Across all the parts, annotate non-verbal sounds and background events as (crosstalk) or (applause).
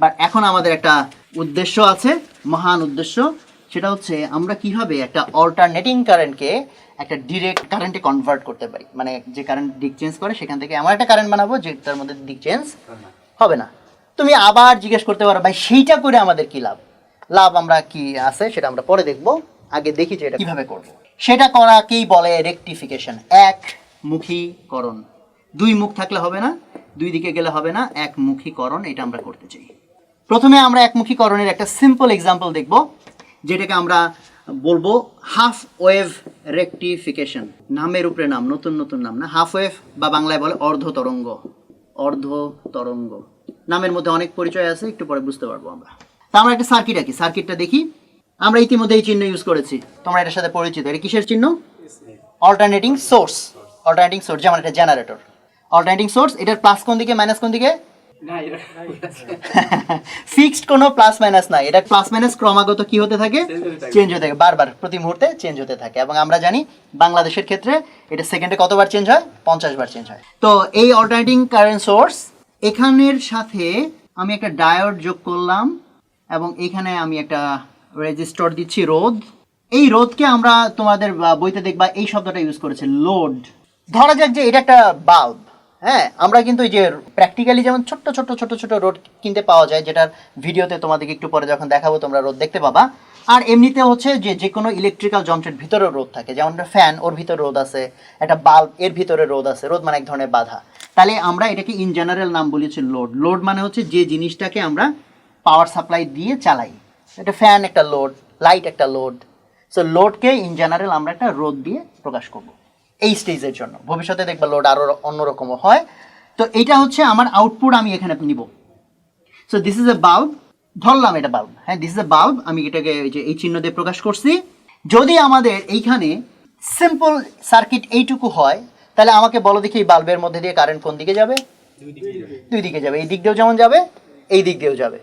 But এখন আমাদের একটা উদ্দেশ্য আছে, মহান উদ্দেশ্য। সেটা হচ্ছে আমরা কীভাবে একটা অল্টারনেটিং কারেন্টকে একটা ডিরেক্ট কারেন্টে কনভার্ট করতে পারি। মানে যে কারেন্ট দিক চেঞ্জ করে, সেখান থেকে এমন একটা কারেন্ট বানাবো যেটার মধ্যে দিক চেঞ্জ হবে না। তুমি আবার জিজ্ঞেস করতে পারো, ভাই, সেইটা করে আমাদের কি লাভ? লাভ আমরা কি আছে সেটা আমরা পরে দেখব। আগে দেখি যে এটা কীভাবে করব। সেটা করাকেই বলে রেকটিফিকেশন এক মুখীকরণ। দুই মুখ থাকলে হবে না, দুই দিকে গেলে হবে না, এক মুখীকরণ, এটা আমরা করতে চাই। প্রথমে আমরা একমুখীকরণের একটা সিম্পল এক্সাম্পল দেখব, যেটাকে আমরা বলব হাফ ওয়েভ রেকটিফিকেশন নামের উপরে নাম, নতুন নতুন নাম না? হাফ ওয়েভ বা বাংলায় বলে অর্ধ তরঙ্গ। অর্ধ তরঙ্গ। নামের মধ্যে অনেক পরিচয় আছে, একটু পরে বুঝতে পারব আমরা। তা আমরা একটা সার্কিট আঁকি। সার্কিটটা দেখি। আমরা ইতিমধ্যে এই চিহ্ন ইউজ করেছি। তোমরা এটার সাথে পরিচিত। এটা কিসের চিহ্ন? অল্টারনেটিং সোর্স অল্টারনেটিং সোর্স যেমন একটা জেনারেটর অল্টারনেটিং সোর্স এটার প্লাস কোন দিকে? মাইনাস কোন দিকে? ফিক্সড (laughs) কোনো প্লাস মাইনাস নাই। এটা প্লাস মাইনাস ক্রমাগত কি হতে থাকে? চেঞ্জ হতে থাকে। বারবার প্রতি মুহূর্তে চেঞ্জ হতে থাকে। এবং আমরা জানি বাংলাদেশের ক্ষেত্রে এটা সেকেন্ডে কতবার চেঞ্জ হয়? পঞ্চাশ বার চেঞ্জ হয়। তো এই অল্টারনেটিং কারেন্ট সোর্স এখানের সাথে আমি একটা ডায়োড যোগ করলাম এবং এখানে আমি একটা রেজিস্টর দিচ্ছি রোধ। এই রোধকে আমরা তোমাদের বইতে দেখবা এই শব্দটা ইউজ করেছে লোড ধরা যাক যে এটা একটা বাল্ব হ্যাঁ আমরা কিন্তু এই যে প্র্যাকটিক্যালি যেমন ছোট্ট ছোট্ট ছোট ছোট রোড কিনতে পাওয়া যায়, যেটার ভিডিওতে তোমাদেরকে একটু পরে যখন দেখাবো, তোমরা রোদ দেখতে পাবা। আর এমনিতে হচ্ছে যে যে কোনো ইলেকট্রিক্যাল যন্ত্রের ভিতরে রোদ থাকে, যেমন একটা ফ্যান ওর ভিতরে রোদ আছে, একটা বাল্ব এর ভিতরে রোদ আছে রোদ মানে এক ধরনের বাধা। তাহলে আমরা এটাকে ইন জেনারেল নাম বলেছি লোড লোড মানে হচ্ছে যে জিনিসটাকে আমরা পাওয়ার সাপ্লাই দিয়ে চালাই। এটা ফ্যান একটা লোড লাইট একটা লোড সো লোডকে ইন জেনারেল আমরা একটা রোদ দিয়ে প্রকাশ করব। এই স্টেজের জন্য। ভবিষ্যতে দেখবা লোড আরও অন্যরকমও হয়। তো এটা হচ্ছে আমার আউটপুট আমি এখানে নিব। So this is a bulb ধরলাম এটা বাল্ব হ্যাঁ দিস ইজ এ বাল্ব আমি এটাকে এই যে এই চিহ্ন দিয়ে প্রকাশ করছি। যদি আমাদের এইখানে সিম্পল সার্কিট এইটুকু হয়, তাহলে আমাকে বলো দেখি এই বাল্বের মধ্যে দিয়ে কারেন্ট কোন দিকে যাবে? দুই দিকে যাবে। এই দিক দিয়েও যেমন যাবে, এই দিক দিয়েও যাবে।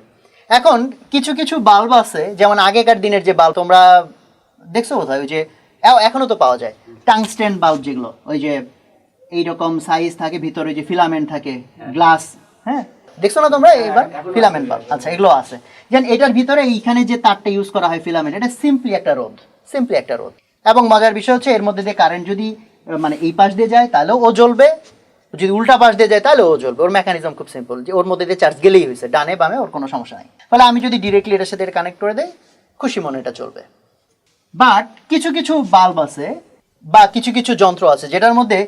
এখন কিছু কিছু বাল্ব আছে, যেমন আগেকার দিনের যে বাল্ব তোমরা দেখছ কোথায় ওই যে এখনও তো পাওয়া যায়। টাংস্টেন বাল্ব যেগুলো ওই যে এইরকম সাইজ থাকে ভিতরে যে ফিলামেন্ট থাকে গ্লাস হ্যাঁ? দেখছ না তোমরা? এবার ফিলামেন্ট বাল্ব আচ্ছা এগুলো আছে। যেন এটার ভিতরে এইখানে যে তারটা ইউজ করা হয় ফিলামেন্ট এটা সিম্পলি একটা রোদ সিম্পলি একটা রোদ এবং মজার বিষয় হচ্ছে এর মধ্যে দিয়ে কারেন্ট যদি মানে এই পাশ দিয়ে যায় তাহলেও ও জ্বলবে। যদি উল্টা পাশ দিয়ে যায় তাহলে ও জ্বলবে। ওর মেকানিজম খুব সিম্পল যে ওর মধ্যে দিয়ে চার্জ গেলেই হয়েছে ডানে বামে ওর কোনো সমস্যা নাই। ফলে আমি যদি ডিরেক্টলি এটার সাথে কানেক্ট করে দেয় খুশি মনে এটা চলবে। বাট কিছু কিছু বাল্ব আছে বা কিছু কিছু যন্ত্র আছে যেটার মধ্যে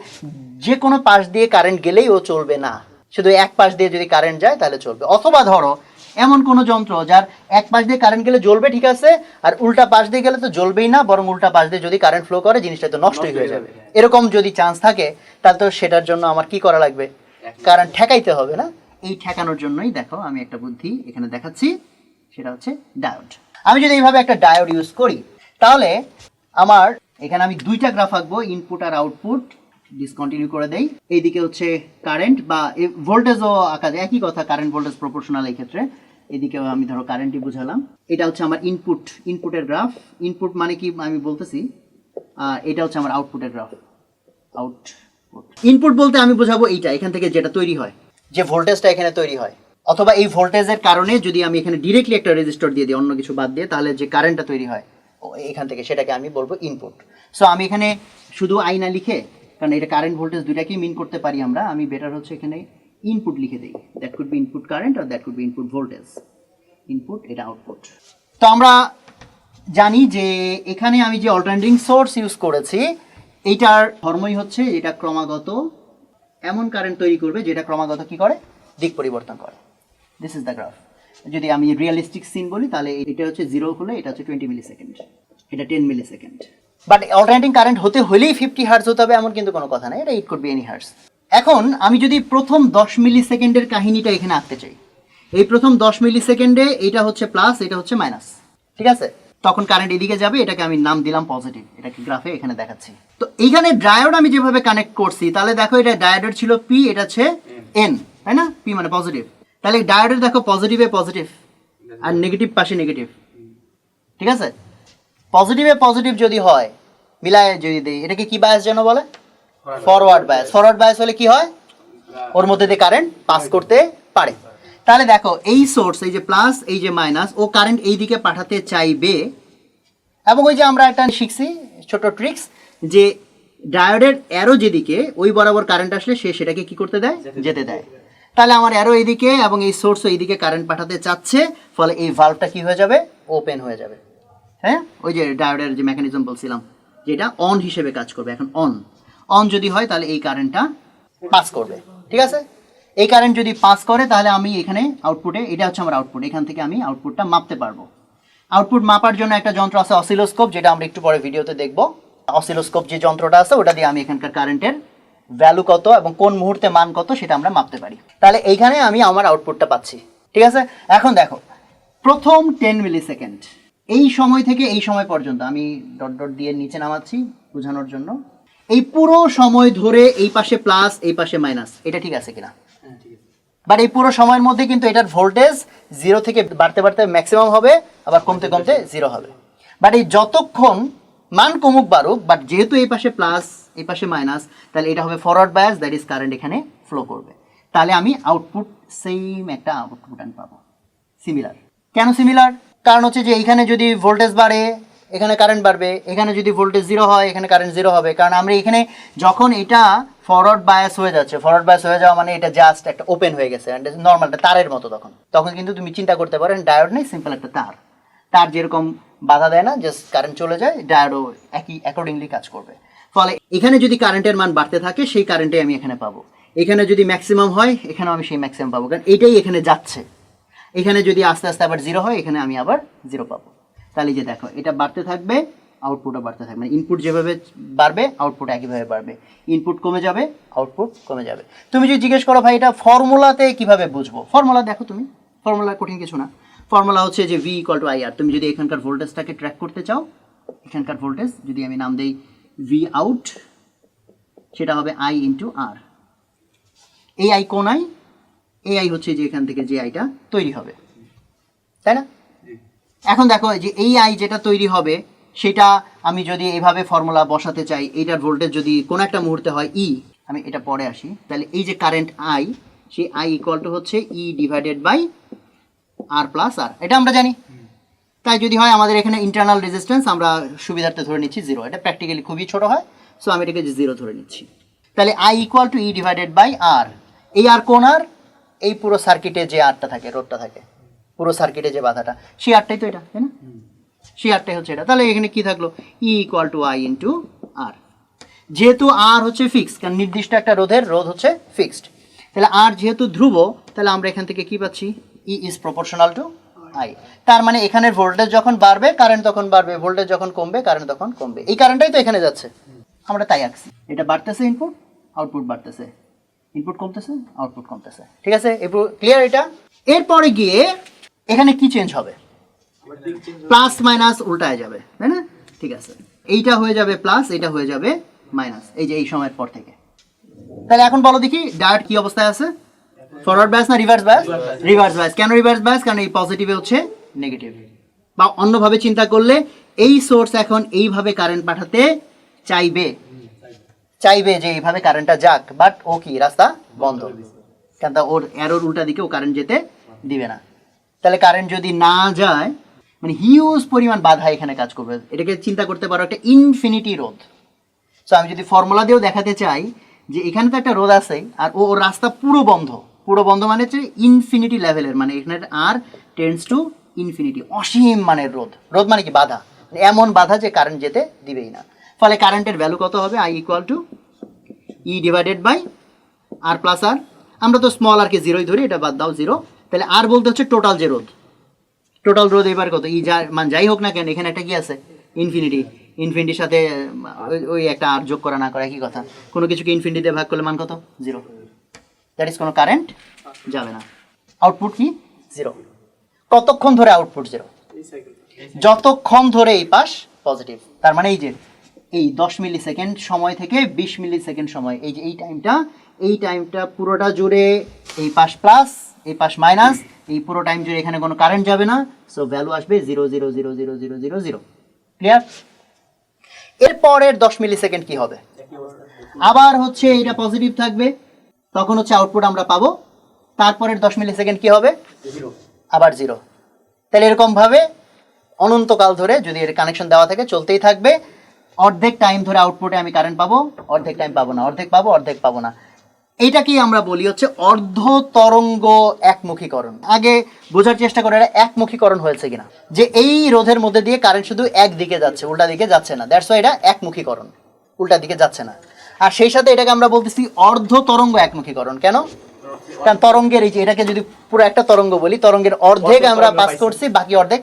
যে কোনো পাশ দিয়ে কারেন্ট গেলেই ও চলবে না। শুধু এক পাশ দিয়ে যদি কারেন্ট যায় তাহলে চলবে। অথবা ধরো এমন কোনো যন্ত্র যার এক পাশ দিয়ে কারেন্ট গেলে জ্বলবে ঠিক আছে আর উল্টা পাশ দিয়ে গেলে তো জ্বলবেই না বরং উল্টা পাশ দিয়ে যদি কারেন্ট ফ্লো করে জিনিসটা তো নষ্টই হয়ে যাবে। এরকম যদি চান্স থাকে তাহলে তো সেটার জন্য আমার কি করা লাগবে? কারেন্ট ঠেকাইতে হবে না। এই ঠেকানোর জন্যই দেখো আমি একটা বুদ্ধি এখানে দেখাচ্ছি সেটা হচ্ছে ডায়োড আমি যদি এইভাবে একটা ডায়োড ইউজ করি তাহলে আমার এখানে আমি দুইটা গ্রাফ আঁকবো ইনপুট আর আউটপুট ডিসকন্টিনিউ করে দেই। এইদিকে হচ্ছে কারেন্ট বা ভোল্টেজও আঁকা যায়, একই কথা কারেন্ট ভোল্টেজ প্রপোর্শনাল এই ক্ষেত্রে। এদিকেও আমি ধরো কারেন্টই বুঝালাম। এটা হচ্ছে আমার ইনপুট ইনপুটের গ্রাফ ইনপুট মানে কি আমি বলতেছি? এটা হচ্ছে আমার আউটপুটের গ্রাফ আউটপুট ইনপুট বলতে আমি বোঝাবো এইটা, এখান থেকে যেটা তৈরি হয়। যে ভোল্টেজটা এখানে তৈরি হয়। অথবা এই ভোল্টেজের কারণে যদি আমি এখানে ডিরেক্টলি একটা রেজিস্টার দিয়ে দিই, অন্য কিছু বাদ দিয়ে, তাহলে যে কারেন্টটা তৈরি হয় এখান থেকে সেটাকে আমি বলব ইনপুট সো আমি এখানে শুধু আইনা লিখে, কারণ এটা কারেন্ট ভোল্টেজ দুইটাকেই মিন করতে পারি আমরা, আমি বেটার হচ্ছে এখানে ইনপুট লিখে দিই। That could be input current R that could be input voltage input এটা আউটপুট তো আমরা জানি যে এখানে আমি যে অল্টারনেটিং সোর্স ইউজ করেছি, এইটার ধর্মই হচ্ছে এটা ক্রমাগত এমন কারেন্ট তৈরি করবে যেটা ক্রমাগত কি করে? দিক পরিবর্তন করে। দিস ইজ দ্য গ্রাফ যদি আমি রিয়েলিস্টিক সিন বলি, তাহলে এটা হচ্ছে জিরো হলে এটা হচ্ছে টোয়েন্টি মিলি সেকেন্ড এটা ten millisecond but alternating current হতে হলেই ফিফটি হার্স হতে হবে, এমন কিন্তু কোনো কথা নাই। এটা ইট করবে এনি হার্স এখন আমি যদি প্রথম দশ মিলি সেকেন্ডের কাহিনীটা এখানে আঁকতে চাই, এই প্রথম দশ মিলি সেকেন্ডে এটা হচ্ছে প্লাস এটা হচ্ছে মাইনাস ঠিক আছে? তখন কারেন্ট এদিকে যাবে, এটাকে আমি নাম দিলাম পজিটিভ এটাকে গ্রাফে এখানে দেখাচ্ছি। তো এইখানে ডায়োড আমি যেভাবে কানেক্ট করছি, তাহলে দেখো এটা ডায়োডের ছিল পি এটা হচ্ছে এন তাই না? পি মানে পজিটিভ তাহলে ডায়োডের দেখো পজিটিভে পজিটিভ আর নেগেটিভ পাশে নেগেটিভ ঠিক আছে? পজিটিভে পজিটিভ যদি হয় মিলায় যদি দেই এটাকে কি বায়াস যেন বলে? ফরওয়ার্ড বায়াস ফরওয়ার্ড বায়াস হলে কি হয়? ওর মধ্যে দিয়ে কারেন্ট পাস করতে পারে। তাহলে দেখো এই সোর্স এই যে প্লাস এই যে মাইনাস ও কারেন্ট এই দিকে পাঠাতে চাইবে। এবং ওই যে আমরা একটা শিখছি ছোট ট্রিক্স যে ডায়োডের অ্যারো যেদিকে ওই বরাবর কারেন্ট আসলে সে সেটাকে কি করতে দেয়। যেতে দেয়। তাহলে আমার অ্যারো এইদিকে এবং এই সোর্স এইদিকে কারেন্ট পাঠাতে চাচ্ছে, ফলে এই ভাল্বটা কি হয়ে যাবে? ওপেন হয়ে যাবে। হ্যাঁ? ওই যে ডায়োডের যে মেকানিজম বলছিলাম, যেটা অন হিসেবে কাজ করবে, এখন অন অন যদি হয়, তাহলে এই কারেন্টটা পাস করবে। ঠিক আছে? এই কারেন্ট যদি পাস করে, তাহলে আমি এখানে আউটপুটে এটা হচ্ছে আমার আউটপুট এখান থেকে আমি আউটপুটটা মাপতে পারব। আউটপুট মাপার জন্য একটা যন্ত্র আছে অসিলোস্কোপ যেটা আমরা একটু পরে ভিডিওতে দেখব। অসিলোস্কোপ যে যন্ত্রটা আছে, ওটা দিয়ে আমি এখানকার কারেন্টের ভ্যালু কত এবং কোন মুহূর্তে মান কত সেটা আমরা মাপতে পারি। তাহলে এইখানে আমি আমার আউটপুটটা পাচ্ছি ঠিক আছে? এখন দেখো প্রথম টেন মিলি সেকেন্ড এই সময় থেকে এই সময় পর্যন্ত আমি ডট ডট দিয়ে নিচে নামাচ্ছি বোঝানোর জন্য। এই পুরো সময় ধরে এই পাশে প্লাস এই পাশে মাইনাস এটা ঠিক আছে কিনা? বাট এই পুরো সময়ের মধ্যে কিন্তু এটার ভোল্টেজ জিরো থেকে বাড়তে বাড়তে ম্যাক্সিমাম হবে আবার কমতে কমতে জিরো হবে। বাট এই যতক্ষণ মান কমুক বাড়ুক বাট যেহেতু এই পাশে প্লাস এই পাশে মাইনাস তাহলে এটা হবে forward bias that is current এখানে ফ্লো করবে। তাহলে আমি আউটপুট সেম একটা আউটপুট আমি পাবো। সিমিলার কেন সিমিলার কারণ হচ্ছে যে এখানে যদি ভোল্টেজ বাড়ে, এখানে কারেন্ট বাড়বে, এখানে যদি ভোল্টেজ জিরো হয়, এখানে কারেন্ট জিরো হবে। কারণ আমরা এখানে যখন এটা ফরওয়ার্ড বায়াস হয়ে যাচ্ছে ফরওয়ার্ড বায়াস হয়ে যাওয়া মানে এটা জাস্ট একটা ওপেন হয়ে গেছে নর্মাল তারের মতো তখন। তখন কিন্তু তুমি চিন্তা করতে পারো ডায়োড নেই সিম্পল একটা তার। তার যেরকম বাধা দেয় না জাস্ট কারেন্ট চলে যায় ডায়োডও একই অ্যাকর্ডিংলি কাজ করবে। ফলে এখানে যদি কারেন্টের মান বাড়তে থাকে, সেই কারেন্টে আমি এখানে পাবো। এখানে যদি ম্যাক্সিমাম হয়, এখানেও আমি সেই ম্যাক্সিমাম পাবো। কারণ এটাই এখানে যাচ্ছে। এখানে যদি আস্তে আস্তে আবার জিরো হয়, এখানে আমি আবার জিরো পাবো। তাহলে যে দেখো, এটা বাড়তে থাকবে আউটপুটও বাড়তে থাকবে। মানে ইনপুট যেভাবে বাড়বে আউটপুট একইভাবে বাড়বে। ইনপুট কমে যাবে আউটপুট কমে যাবে। তুমি যদি জিজ্ঞেস করো, ভাই, এটা ফর্মুলাতে কীভাবে বুঝব? ফর্মুলা দেখো তুমি। ফর্মুলা কঠিন কিছু না। ফর্মুলা হচ্ছে যে V equal to I R তুমি যদি এখানকার ভোল্টেজটাকে ট্র্যাক করতে চাও, এখানকার ভোল্টেজ যদি আমি নাম দেই ভি আউট সেটা হবে আই ইন্টু আর এই আই কোন আই এই আই হচ্ছে যে এখান থেকে যে আইটা তৈরি হবে। তাই না? এখন দেখো যে এই আই যেটা তৈরি হবে সেটা আমি যদি এইভাবে ফর্মুলা বসাতে চাই এইটার ভোল্টেজ যদি কোনো একটা মুহূর্তে হয় ই আমি এটা পরে আসি। তাহলে এই যে কারেন্ট আই সেই আই ইকুয়াল টু হচ্ছে E divided by R plus R এটা আমরা জানি। তাই যদি হয় আমাদের এখানে ইন্টারনাল রেজিস্ট্যান্স আমরা সুবিধার্থে ধরে নিচ্ছি জিরো এটা প্র্যাকটিক্যালি খুবই ছোট হয় সো আমি এটাকে জিরো ধরে নিচ্ছি। তাহলে I equal to E divided by R এই আর কোন আর এই পুরো সার্কিটে যে আরটা থাকে রোডটা থাকে, পুরো সার্কিটে যে বাধাটা। সেই আরটাই তো এটা, তাই না? সেই আরটাই হচ্ছে এটা। তাহলে এখানে কি থাকল? E equal to I into R যেহেতু আর হচ্ছে ফিক্সড কারণ নির্দিষ্ট একটা রোধের রোধ হচ্ছে ফিক্সড তাহলে আর যেহেতু ধ্রুব, তাহলে আমরা এখান থেকে কি পাচ্ছি? E is proportional to I, তার মানে এখানের ভোল্টেজ যখন বাড়বে কারেন্ট তখন বাড়বে ভোল্টেজ যখন কমবে কারেন্ট তখন কমবে। এই কারেন্টটাই তো এখানে যাচ্ছে। আমরা তাই আঁকছি। এটা বাড়তেছে ইনপুট আউটপুট বাড়তেছে। ইনপুট কমতেছে আউটপুট কমতেছে। ঠিক আছে? ক্লিয়ার এটা? এরপরে গিয়ে এখানে কি চেঞ্জ হবে? প্লাস মাইনাস উল্টায় যাবে, তাই না? ঠিক আছে। এইটা হয়ে যাবে প্লাস এটা হয়ে যাবে মাইনাস এই যে এই সময়ের পর থেকে। তাহলে এখন বলো দেখি ডায়েট কি অবস্থায় আছে? ফরওয়ার্ড ব্যাস না রিভার্স ব্যাস রিভার্স ব্যাস কেন রিভার্স ব্যাস কারণ এই পজিটিভে হচ্ছে নেগেটিভ বা অন্যভাবে চিন্তা করলে এই সোর্স এখন এইভাবে কারেন্ট পাঠাতে চাইবে। চাইবে যে এইভাবে কারেন্টটা যাক বাট ও কি রাস্তা বন্ধ। তা ওর অ্যারোর উল্টা দিকে ও কারেন্ট যেতে দিবে না। তাহলে কারেন্ট যদি না যায় মানে হিউজ পরিমাণ বাধা এখানে কাজ করবে। এটাকে চিন্তা করতে পারো একটা ইনফিনিটি রোধ। সো আমি যদি ফর্মুলা দিয়েও দেখাতে চাই যে এখানে তো একটা রোদ আছে আর ও ওর রাস্তা পুরো বন্ধ। পুরো বন্ধ মানে হচ্ছে ইনফিনিটি লেভেলের মানে এখানে আর টেন্স টু ইনফিনিটি অসীম মানের রোদ রোদ মানে কি? বাধা। মানে এমন বাধা যে কারেন্ট যেতে দিবেই না। ফলে কারেন্টের ভ্যালু কত হবে? I equal to E divided by R plus R আমরা তো স্মল আরকে জিরোই ধরি, এটা বাদ দাও জিরো তাহলে আর বলতে হচ্ছে টোটাল যে রোধ। টোটাল রোধ এবার কত? ই যা মান যাই হোক না কেন, এখানে একটা কি আছে? ইনফিনিটি ইনফিনিটির সাথে, ওই- একটা আর যোগ করা না করা একই কথা। কোনো কিছুকে ইনফিনিটিতে ভাগ করলে মান কত? জিরো দ্যাট ইজ কোনো কারেন্ট যাবে না। আউটপুট কি? জিরো কতক্ষণ ধরে আউটপুট জিরো যতক্ষণ ধরে এই পাশ পজিটিভ তার মানে এই যে এই দশ মিলি সেকেন্ড সময় থেকে বিশ মিলি সেকেন্ড সময়। এই যে এই টাইমটা এই টাইমটা পুরোটা জুড়ে এই পাশ প্লাস এই পাশ মাইনাস এই পুরো টাইম জুড়ে এখানে কোনো কারেন্ট যাবে না। সো ভ্যালু আসবে zero zero zero zero zero zero zero clear এরপরের দশ মিলি সেকেন্ড কি হবে? আবার হচ্ছে এটা পজিটিভ থাকবে। তখন হচ্ছে আউটপুট আমরা পাবো। তারপরের দশ মিলি সেকেন্ড কি হবে? আবার জিরো তাহলে এরকমভাবে অনন্তকাল ধরে যদি এর কানেকশন দেওয়া থাকে চলতেই থাকবে। অর্ধেক টাইম ধরে আউটপুটে আমি কারেন্ট পাবো অর্ধেক টাইম পাবো না। অর্ধেক পাবো অর্ধেক পাবো না। এইটাকেই আমরা বলি হচ্ছে অর্ধ তরঙ্গ একমুখীকরণ? আগে বোঝার চেষ্টা করে এটা একমুখীকরণ হয়েছে কিনা? যে এই রোধের মধ্যে দিয়ে কারেন্ট শুধু একদিকে যাচ্ছে উল্টা দিকে যাচ্ছে না। দ্যাটস এটা একমুখীকরণ। উল্টা দিকে যাচ্ছে না। আর সেই সাথে এটাকে আমরা বলতেছি অর্ধ তরঙ্গ একমুখীকরণ। কেন? কারণ তরঙ্গের এই যে এটাকে যদি পুরো একটা তরঙ্গ বলি তরঙ্গের অর্ধেক আমরা পাস করছি বাকি অর্ধেক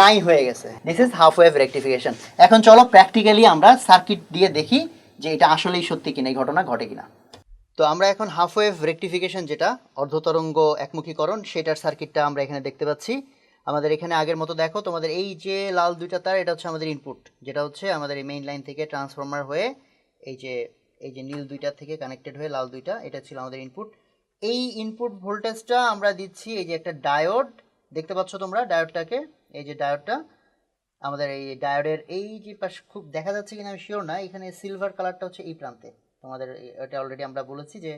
নাই হয়ে গেছে। This is half wave rectification এখন চলো প্র্যাকটিক্যালি আমরা সার্কিট দিয়ে দেখি যে এটা আসলেই সত্যি কিনা এই ঘটনা ঘটে কিনা। তো আমরা এখন হাফ ওয়েভ রেকটিফিকেশন যেটা অর্ধতরঙ্গ একমুখীকরণ সেটার সার্কিটটা আমরা এখানে দেখতে পাচ্ছি। আমাদের এখানে আগের মতো দেখো তোমাদের এই যে লাল দুইটা তার এটা হচ্ছে আমাদের ইনপুট যেটা হচ্ছে আমাদের এই মেইন লাইন থেকে ট্রান্সফর্মার হয়ে এই যে এই যে নীল দুইটা থেকে কানেক্টেড হয়ে লাল দুইটা এটা ছিল আমাদের ইনপুট এই ইনপুট ভোল্টেজটা আমরা দিচ্ছি এই যে একটা ডায়োড দেখতে পাচ্ছ তোমরা ডায়োডটাকে এই যে ডায়োডটা আমাদের এই ডায়োডের এই যে পাশ খুব দেখা যাচ্ছে কিনা আমি শিওর না এখানে সিলভার কালারটা হচ্ছে এই প্রান্তে। তোমাদের এটা অলরেডি আমরা বলেছি যে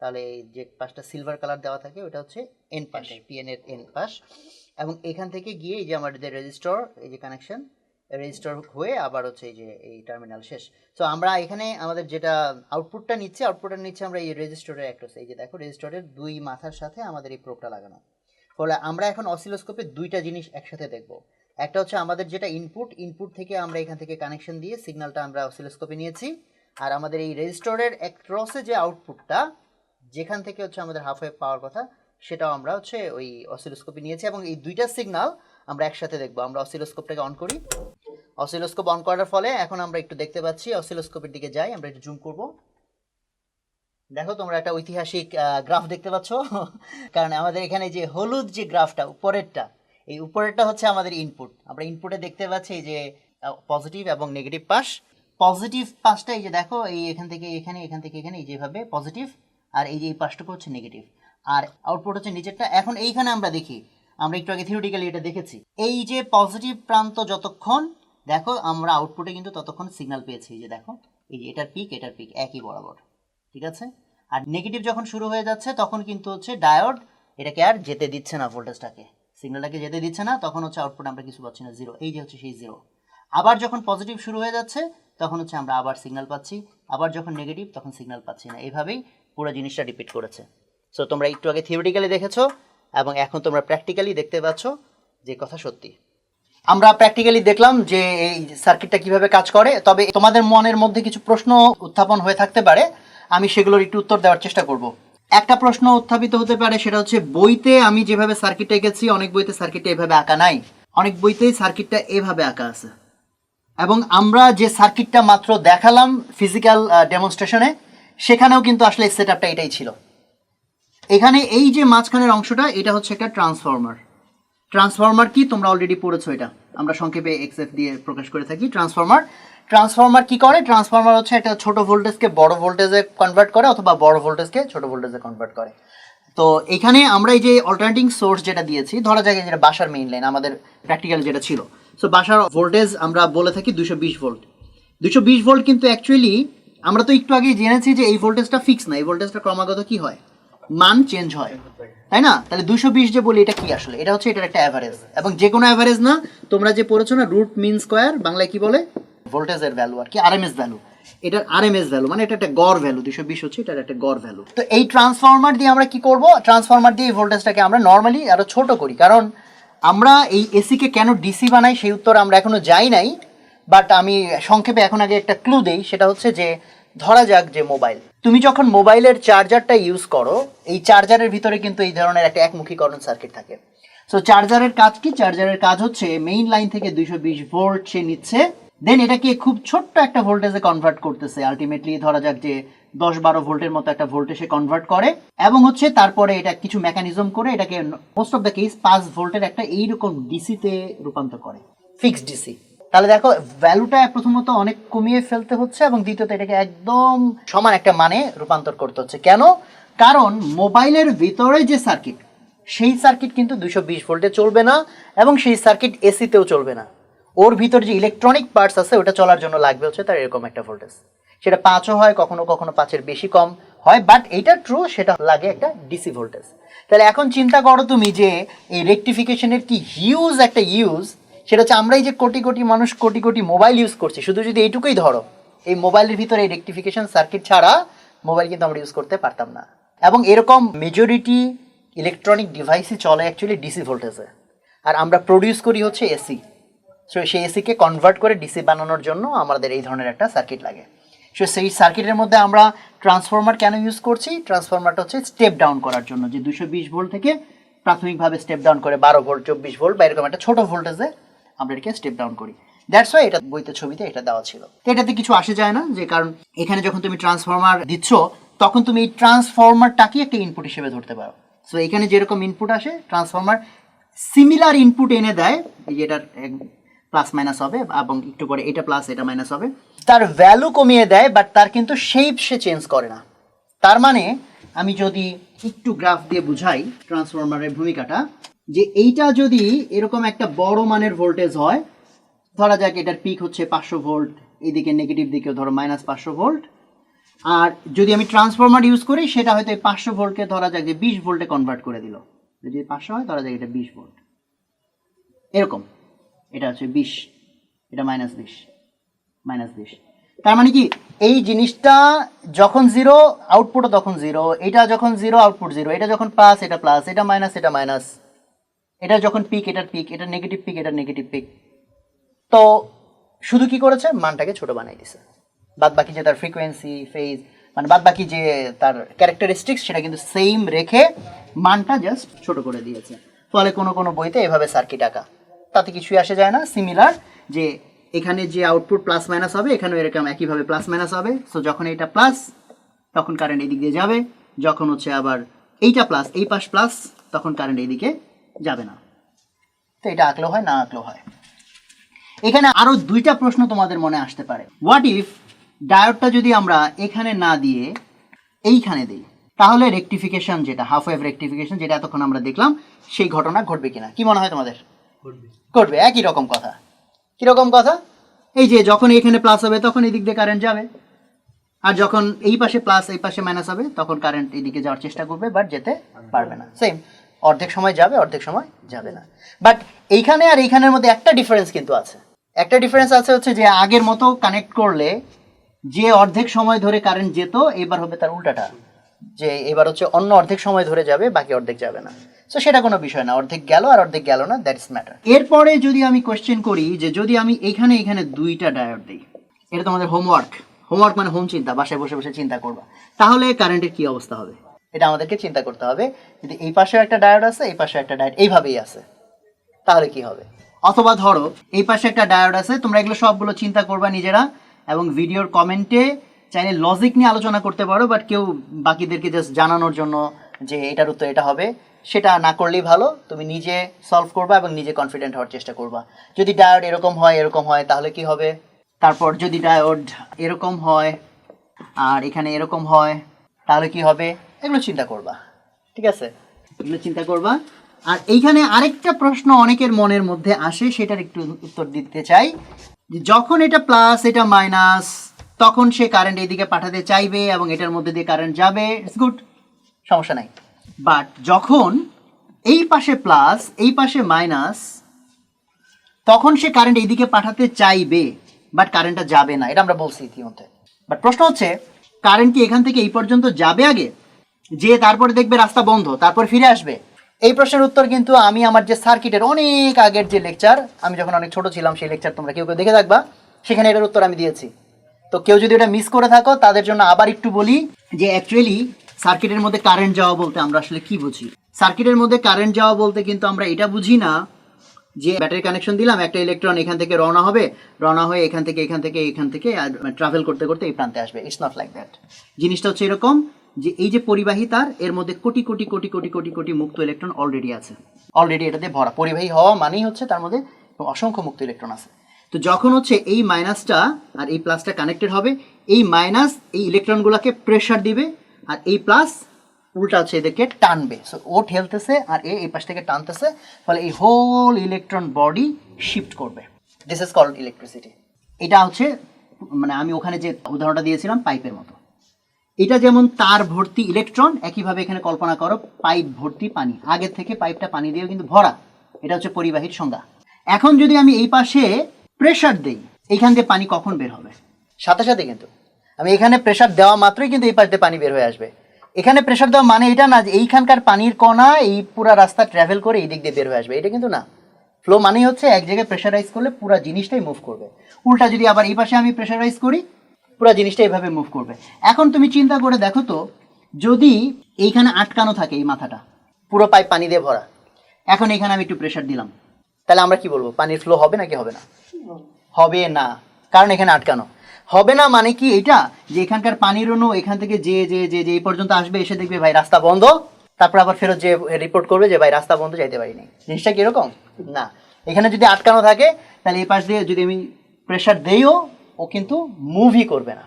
তাহলে এই যে পাশটা সিলভার কালার দেওয়া থাকে ওটা হচ্ছে এন পাশ পিএন এর এন পাশ। এবং এখান থেকে গিয়ে এই যে আমাদের রেজিস্টর এই যে কানেকশন রেজিস্টর হয়ে আবার হচ্ছে এই যে এই টার্মিনাল শেষ। তো আমরা এখানে আমাদের যেটা আউটপুটটা নিচ্ছে আউটপুটটা নিচ্ছে আমরা এই রেজিস্টরের অ্যাক্রস এই যে দেখো রেজিস্টরের দুই মাথার সাথে আমাদের এই প্রোবটা লাগানো। ফলে আমরা এখন অসিলোস্কোপে দুইটা জিনিস একসাথে দেখব। একটা হচ্ছে আমাদের যেটা ইনপুট ইনপুট থেকে আমরা এখান থেকে কানেকশন দিয়ে সিগন্যালটা আমরা অসিলোস্কোপে নিয়েছি। আর আমাদের এই রেজিস্টরের অ্যাক্রসে যে আউটপুটটা যেখান থেকে হচ্ছে আমাদের হাফ ওয়েভ পাওয়ার কথা, সেটাও আমরা হচ্ছে ওই অসিলোস্কোপে নিয়েছি এবং এই দুইটা সিগনাল আমরা একসাথে দেখব। আমরা অসিলোস্কোপটাকে অন করি। অসিলোস্কোপ অন করার ফলে এখন আমরা একটু দেখতে পাচ্ছি, অসিলোস্কোপের দিকে যাই, আমরা একটু জুম করব। দেখো তোমরা একটা ঐতিহাসিক গ্রাফ দেখতে পাচ্ছ। (laughs) কারণ আমাদের এখানে যে হলুদ যে গ্রাফটা উপরেরটা, এই উপরেরটা হচ্ছে আমাদের ইনপুট আমরা ইনপুটে দেখতে পাচ্ছি যে পজিটিভ এবং নেগেটিভ পাশ। পজিটিভ পাশটা এই যে দেখো, এই এখান থেকে এখানে, এখান থেকে এখানে, এই যেভাবে পজিটিভ আর এই যে এই পাশটুকু হচ্ছে নেগেটিভ আর আউটপুট হচ্ছে নিচেরটা। এখন এইখানে আমরা দেখি, আমরা একটু আগে থিওরিটিক্যালি এটা দেখেছি। এই যে পজিটিভ প্রান্ত যতক্ষণ দেখো, আমরা আউটপুটে কিন্তু ততক্ষণ সিগনাল পেয়েছি যে দেখো, এই যে এটার পিক এটার পিক একই বরাবর, ঠিক আছে? আর নেগেটিভ যখন শুরু হয়ে যাচ্ছে, তখন কিন্তু হচ্ছে ডায়োড এটাকে আর যেতে দিচ্ছে না ভোল্টেজটাকে সিগন্যালটাকে যেতে দিচ্ছে না, তখন হচ্ছে আউটপুট আমরা কিছু পাচ্ছি না জিরো এই যে হচ্ছে সেই জিরো আবার যখন পজিটিভ শুরু হয়ে যাচ্ছে, তখন হচ্ছে আমরা আবার সিগন্যাল পাচ্ছি, আবার যখন নেগেটিভ তখন সিগন্যাল পাচ্ছি না। এইভাবেই পুরো জিনিসটা রিপিট করেছে। সো তোমরা একটু আগে থিওরিটিক্যালি দেখেছ, এবং এখন তোমরা প্র্যাকটিক্যালি দেখতে পাচ্ছ যে কথা সত্যি। আমরা প্র্যাকটিক্যালি দেখলাম যে এই সার্কিটটা কীভাবে কাজ করে, তবে তোমাদের মনের মধ্যে কিছু প্রশ্ন উত্থাপন হয়ে থাকতে পারে, আমি সেগুলোর একটু উত্তর দেওয়ার চেষ্টা করব। একটা প্রশ্ন উত্থাপিত হতে পারে, সেটা হচ্ছে, বইতে আমি যেভাবে সার্কিটটা এঁকেছি অনেক বইতে সার্কিটটা এভাবে আঁকা নাই, অনেক বইতেই সার্কিটটা এভাবে আঁকা আছে। এবং আমরা যে সার্কিটটা মাত্র দেখালাম ফিজিক্যাল ডেমনস্ট্রেশনে সেখানেও কিন্তু আসলে সেট আপটা এটাই ছিল। এখানে এই যে মাঝখানের অংশটা, এটা হচ্ছে একটা ট্রান্সফর্মার ট্রান্সফর্মার কি? তোমরা অলরেডি পড়েছো এটা। আমরা সংক্ষেপে এক্সএফ দিয়ে প্রকাশ করে থাকি। ট্রান্সফর্মার ট্রান্সফর্মার কি করে? ট্রান্সফর্মার হচ্ছে একটা ছোট ভোল্টেজকে বড় ভোল্টেজে কনভার্ট করে অথবা বড় ভোল্টেজকে ছোট ভোল্টেজে কনভার্ট করে। তো এখানে আমরা এই যে অল্টারনেটিং সোর্স যেটা দিয়েছি, ধরা এই যেটা বাসার মেইন লাইন আমাদের প্র্যাকটিক্যাল যেটা ছিল। সো বাসার ভোল্টেজ আমরা বলে থাকি দুশো বিশ ভোল্ট দুশো বিশ ভোল্ট কিন্তু অ্যাকচুয়ালি আমরা তো একটু আগে জেনেছি যে এই ভোল্টেজটা ফিক্স না, এই ভোল্টেজটা ক্রমাগত কি হয়? মান চেঞ্জ হয়। তাই না? তাহলে দুশো বিশ যে বলি, এটা কি আসলে? এটা হচ্ছে এটার একটা অ্যাভারেজ এবং যে কোনো অ্যাভারেজ না, তোমরা যে পড়েছো না রুট মিন স্কোয়ার বাংলায় কি বলে? ভোল্টেজের ভ্যালু আর কি আরএমএস ভ্যালু এটার আরএমএস ভ্যালু মানে এটা একটা গড় ভ্যালু দুশো বিশ হচ্ছে এটার একটা গড় ভ্যালু তো এই ট্রান্সফরমার দিয়ে আমরা কি করব? ট্রান্সফরমার দিয়ে এই ভোল্টেজটাকে আমরা নর্মালি আরও ছোট করি। কারণ আমরা এই এসিকে কেন ডিসি বানাই, সেই উত্তর আমরা এখনও যাই নাই। বাট আমি সংক্ষেপে এখন আগে একটা ক্লু দেই, সেটা হচ্ছে যে ধরা যাক যে মোবাইল। তুমি যখন মোবাইলের চার্জারটা ইউজ করো, এই চার্জারের ভিতরে কিন্তু এই ধরনের একটা একমুখীকরণ সার্কিট থাকে। সো চার্জারের কাজ কি? চার্জারের কাজ হচ্ছে মেইন লাইন থেকে দুইশো বিশ ভোল্ট সে নিচ্ছে। দেন এটাকে খুব ছোট্ট একটা ভোল্টেজে কনভার্ট করতেছে। আলটিমেটলি ধরা যাক যে দশ বারো ভোল্টের মতো একটা ভোল্টেজে কনভার্ট করে। এবং হচ্ছে তারপরে এটা কিছু মেকানিজম করে এটাকে মোস্ট অফ দ্য কেস পাঁচ ভোল্টের একটা এইরকম ডিসিতে রূপান্তর করে। ফিক্সড ডিসি তাহলে দেখো ভ্যালুটা প্রথমত অনেক কমিয়ে ফেলতে হচ্ছে এবং দ্বিতীয়ত এটাকে একদম সমান একটা মানে রূপান্তর করতে হচ্ছে। কেন? কারণ মোবাইলের ভিতরে যে সার্কিট সেই সার্কিট কিন্তু দুশো বিশ ভোল্টে চলবে না এবং সেই সার্কিট এসিতেও চলবে না। ওর ভিতর যে ইলেকট্রনিক পার্টস আছে, ওটা চলার জন্য লাগবে হচ্ছে তার এরকম একটা ভোল্টেজ সেটা পাঁচও হয়, কখনো কখনো পাঁচের বেশি কম হয় বাট এইটা ট্রু সেটা লাগে একটা ডিসি ভোল্টেজ তাহলে এখন চিন্তা করো তুমি যে এই রেকটিফিকেশনের কি হিউজ একটা ইউজ সেটা হচ্ছে আমরা এই যে কোটি কোটি মানুষ কোটি কোটি মোবাইল ইউজ করছি, শুধু যদি এইটুকুই ধরো, এই মোবাইলের ভিতরে এই রেকটিফিকেশন সার্কিট ছাড়া মোবাইল কিন্তু আমরা ইউজ করতে পারতাম না। এবং এরকম মেজরিটি ইলেকট্রনিক ডিভাইসই চলে অ্যাকচুয়ালি ডিসি ভোল্টেজে আর আমরা প্রডিউস করি হচ্ছে এসি সো সেই এসিকে কনভার্ট করে ডিসি বানানোর জন্য আমাদের এই ধরনের একটা সার্কিট লাগে। সো সেই সার্কিটের মধ্যে আমরা ট্রান্সফরমার কেন ইউজ করছি? ট্রান্সফরমারটা হচ্ছে স্টেপ ডাউন করার জন্য, যে দুশো বিশ ভোল্ট থেকে প্রাথমিকভাবে স্টেপ ডাউন করে বারো ভোল্ট চব্বিশ ভোল্ট বা এরকম একটা ছোট ভোল্টেজে আমরা এটাকে স্টেপ ডাউন করি। দ্যাটস ওয়াই এটা বইতে ছবিতে এটা দেওয়া ছিল। তো এটাতে কিছু আসে যায় না, যে কারণ এখানে যখন তুমি ট্রান্সফরমার দিচ্ছ, তখন তুমি এই ট্রান্সফরমারটাকে একটা ইনপুট হিসেবে ধরতে পারো। সো এখানে যেরকম ইনপুট আসে ট্রান্সফরমার সিমিলার ইনপুট এনে দেয়, এই যে প্লাস মাইনাস হবে, এবং একটু পরে এটা প্লাস এটা মাইনাস হবে। তার ভ্যালু কমিয়ে দেয় বাট তার কিন্তু শেপ সে চেঞ্জ করে না। তার মানে আমি যদি একটু গ্রাফ দিয়ে বুঝাই ট্রান্সফরমারের ভূমিকাটা যে এইটা যদি এরকম একটা বড় মানের ভোল্টেজ হয়, ধরা যাক এটার পিক হচ্ছে পাঁচশো ভোল্ট এইদিকে নেগেটিভ দিকেও ধরো মাইনাস পাঁচশো ভোল্ট আর যদি আমি ট্রান্সফরমার ইউজ করি, সেটা হয়তো এই পাঁচশো ভোল্টকে ধরা যাক যে বিশ ভোল্টে কনভার্ট করে দিল। যদি পাঁচশো হয়, ধরা যাক এটা বিশ ভোল্ট এরকম। এটা হচ্ছে বিশ। এটা মাইনাস বিশ। মাইনাস বিশ। তার মানে কি, এই জিনিসটা যখন জিরো আউটপুটও তখন জিরো এটা যখন জিরো আউটপুট জিরো এটা যখন প্লাস এটা প্লাস এটা মাইনাস এটা মাইনাস এটা যখন পিক এটার পিক এটা নেগেটিভ পিক এটা নেগেটিভ পিক তো শুধু কি করেছে? মানটাকে ছোট বানাই দিছে। বাদ বাকি যে তার ফ্রিকোয়েন্সি ফেজ মানে বাদ বাকি যে তার ক্যারেক্টারিস্টিক্স সেটা কিন্তু সেম রেখে মানটা জাস্ট ছোট করে দিয়েছে। ফলে কোনো কোনো বইতে এভাবে সার্কিট আঁকা তাতে কিছুই আসে যায় না। সিমিলার যে এখানে যে আউটপুট প্লাস মাইনাস হবে, এখানেও এরকম একইভাবে প্লাস মাইনাস হবে। সো যখন এটা প্লাস তখন কারেন্ট এই দিক দিয়ে যাবে। যখন হচ্ছে আবার এইটা প্লাস এই পাশ প্লাস তখন কারেন্ট এইদিকে যাবে না। তো এটা আঁকলেও হয় না আঁকলেও হয়। এখানে আরও দুইটা প্রশ্ন তোমাদের মনে আসতে পারে। হোয়াট ইফ ডায়োডটা যদি আমরা এখানে না দিয়ে এইখানে দিই? তাহলে রেকটিফিকেশন যেটা হাফ ওয়েভ রেকটিফিকেশন যেটা এতক্ষণ আমরা দেখলাম সেই ঘটনা ঘটবে কিনা? কি মনে হয় তোমাদের? ঘটবে। একই রকম কথা। কীরকম কথা? এই যে যখন এখানে প্লাস হবে তখন এদিক দিয়ে কারেন্ট যাবে। আর যখন এই পাশে প্লাস এই পাশে মাইনাস হবে তখন কারেন্ট এদিকে যাওয়ার চেষ্টা করবে বাট যেতে পারবে না। সেম অর্ধেক সময় যাবে, অর্ধেক সময় যাবে না। বাট এইখানে আর এইখানের মধ্যে একটা ডিফারেন্স কিন্তু আছে। একটা ডিফারেন্স আছে হচ্ছে যে আগের মতো কানেক্ট করলে যে অর্ধেক সময় ধরে কারেন্ট যেত, এবার হবে তার উল্টাটা। যে এবার হচ্ছে অন্য অর্ধেক সময় ধরে যাবে, বাকি অর্ধেক যাবে না। সো সেটা কোনো বিষয় না, অর্ধেক গেল আর অর্ধেক গেল না দ্যাটস ম্যাটার এরপরে যদি আমি কোয়েশ্চেন করি যে যদি আমি এখানে এখানে দুইটা ডায়োড দিই, এটা তোমাদের হোমওয়ার্ক হোমওয়ার্ক মানে হোম চিন্তা, বাসায় বসে বসে চিন্তা করবা। তাহলে কারেন্টের কি অবস্থা হবে? এটা আমাদেরকে চিন্তা করতে হবে যদি এই পাশে একটা ডায়োড আছে, এই পাশে একটা ডায়োড এইভাবেই আছে। তাহলে কি হবে? অথবা ধরো, এই পাশে একটা ডায়োড আছে, তোমরা এগুলো সবগুলো চিন্তা করবা নিজেরা এবং ভিডিওর কমেন্টে চাইলে লজিক নিয়ে আলোচনা করতে পারো বাট কেউ বাকিদেরকে জাস্ট জানানোর জন্য যে এটার উত্তর এটা হবে, সেটা না করলেই ভালো। তুমি নিজে সলভ করবা এবং নিজে কনফিডেন্ট হওয়ার চেষ্টা করবা। যদি ডায়োড এরকম হয় এরকম হয়, তাহলে কি হবে? তারপর যদি ডায়োড এরকম হয়, আর এখানে এরকম হয় তাহলে কি হবে? এগুলো চিন্তা করবা। ঠিক আছে? এগুলো চিন্তা করবা। আর এইখানে আরেকটা প্রশ্ন অনেকের মনের মধ্যে আসে, সেটার একটু উত্তর দিতে চাই। যখন এটা প্লাস এটা মাইনাস তখন সে কারেন্ট এইদিকে পাঠাতে চাইবে এবং এটার মধ্যে দিয়ে কারেন্ট যাবে। ইটস গুড সমস্যা নাই। বাট যখন এই পাশে প্লাস এই পাশে মাইনাস তখন সে কারেন্ট এইদিকে পাঠাতে চাইবে বাট কারেন্টটা যাবে না। এটা আমরা বলছি ইতিমধ্যে। বাট প্রশ্ন হচ্ছে কারেন্ট কি এখান থেকে এই পর্যন্ত যাবে আগে? যে তারপরে দেখবে রাস্তা বন্ধ, তারপর ফিরে আসবে। এই প্রশ্নের উত্তর কিন্তু আমি আমার যে সার্কিটের অনেক আগের যে লেকচার আমি যখন অনেক ছোট ছিলাম সেই লেকচার তোমরা কেউ কেউ দেখে থাকবা, সেখানে এটার উত্তর আমি দিয়েছি। তো কেউ যদি এটা মিস করে থাকো, তাদের জন্য আবার একটু বলি যে অ্যাকচুয়ালি সার্কিটের মধ্যে কারেন্ট যাওয়া বলতে আমরা আসলে কি বুঝি? সার্কিটের মধ্যে কারেন্ট যাওয়া বলতে কিন্তু আমরা এটা বুঝি না যে ব্যাটারি কানেকশন দিলাম, একটা ইলেকট্রন এখান থেকে রওনা হবে, রওনা হয়ে এখান থেকে এখান থেকে এখান থেকে ট্রাভেল করতে করতে এই প্রান্তে আসবে। ইটস নট লাইক দ্যাট জিনিসটা হচ্ছে এরকম যে এই যে পরিবাহী তার, এর মধ্যে কোটি কোটি কোটি কোটি কোটি কোটি মুক্ত ইলেকট্রন অলরেডি আছে। অলরেডি এটাতে ভরা। পরিবাহী হওয়া মানেই হচ্ছে তার মধ্যে অসংখ্য মুক্ত ইলেকট্রন আছে। তো যখন হচ্ছে এই মাইনাসটা আর এই প্লাসটা কানেক্টেড হবে, এই মাইনাস এই ইলেকট্রনগুলোকে প্রেশার দিবে, আর এই প্লাস উল্টা হচ্ছে এদেরকে টানবে। সো ও ঠেলতেছে আর এ এই পাশ থেকে টানতেছে, ফলে এই হোল ইলেকট্রন বডি শিফট করবে। দিস ইজ কল্ড ইলেকট্রিসিটি এটা হচ্ছে মানে আমি ওখানে যে উদাহরণটা দিয়েছিলাম পাইপের মতো। এটা যেমন তার ভর্তি ইলেকট্রন একইভাবে এখানে কল্পনা করো পাইপ ভর্তি পানি। আগের থেকে পাইপটা পানি দিয়ে কিন্তু ভরা। এটা হচ্ছে পরিবাহীর সংজ্ঞা। এখন যদি আমি এই পাশে প্রেসার দেই, এইখান দিয়ে পানি কখন বের হবে? সাথে সাথে কিন্তু। আমি এখানে প্রেশার দেওয়া মাত্রই কিন্তু এই পাশ দিয়ে পানি বের হয়ে আসবে। এখানে প্রেসার দেওয়া মানে এটা না যে এইখানকার পানির কণা এই পুরা রাস্তা ট্রাভেল করে এই দিক দিয়ে বের হয়ে আসবে এটা কিন্তু না। ফ্লো মানেই হচ্ছে এক জায়গায় প্রেশারাইজ করলে পুরো জিনিসটাই মুভ করবে। উল্টা যদি আবার এই পাশে আমি প্রেশারাইজ করি পুরো জিনিসটা এইভাবে মুভ করবে। এখন তুমি চিন্তা করে দেখো তো যদি এইখানে আটকানো থাকে এই মাথাটা পুরো পাইপ পানি দিয়ে ভরা এখন এখানে আমি একটু প্রেশার দিলাম তাহলে আমরা কি বলব? পানির ফ্লো হবে নাকি হবে না? হবে না কারণ এখানে আটকানো। হবে না মানে কি এটা? যে এখানকার পানির অণু এখান থেকে যে যে যে যে পর্যন্ত আসবে, এসে দেখবে ভাই রাস্তা বন্ধ। তারপর আবার ফেরত যে রিপোর্ট করবে যে, ভাই, রাস্তা বন্ধ, যাইতে পারিনি। জিনিসটা কীরকম না। এখানে যদি আটকানো থাকে, তাহলে এই পাশ দিয়ে যদি আমি প্রেশার দেইও, ও কিন্তু মুভই করবে না।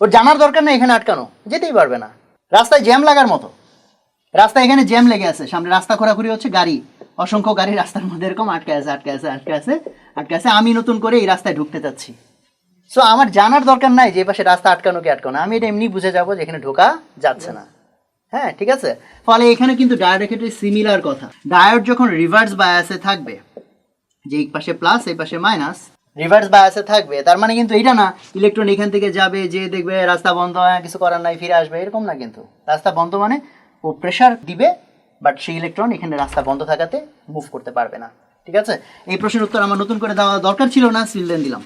ওর জানার দরকার নেই এখানে আটকানো। যেতেই পারবে না। রাস্তায় জ্যাম লাগার মতো। রাস্তা এখানে জ্যাম লেগে আছে। সামনে রাস্তা খোরাখুরি হচ্ছে গাড়ি। অসংখ্য গাড়ি রাস্তার মধ্যে এরকম আটকে আছে আটকে আছে আটকে আছে আটকে আছে। আমি নতুন করে এই রাস্তায় ঢুকতে চাচ্ছি। সো আমার জানার দরকার নাই যে পাশে রাস্তা আটকানো কি আটকানো আমি এটা এমনি বুঝে যাব যে এখানে ঢোকা যাচ্ছে না। হ্যাঁ ঠিক আছে? ফলে এখানে কিন্তু ডায়োডের ক্ষেত্রে সিমিলার কথা। ডায়োড যখন রিভার্স বায়াসে থাকবে, যে এই পাশে প্লাস এই পাশে মাইনাস রিভার্স বায়াসে থাকবে, তার মানে কিন্তু এটা না ইলেকট্রন এখান থেকে যাবে, যে দেখবে রাস্তা বন্ধ, হয়, কিছু করার নাই, ফিরে আসবে, এরকম না কিন্তু। রাস্তা বন্ধ মানে ও প্রেশার দিবে বাট সেই ইলেকট্রন এখানে রাস্তা বন্ধ থাকাতে মুভ করতে পারবে না। ঠিক আছে? এই প্রশ্নের উত্তর আমার নতুন করে দেওয়া দরকার ছিল না সিলদেন দিলাম।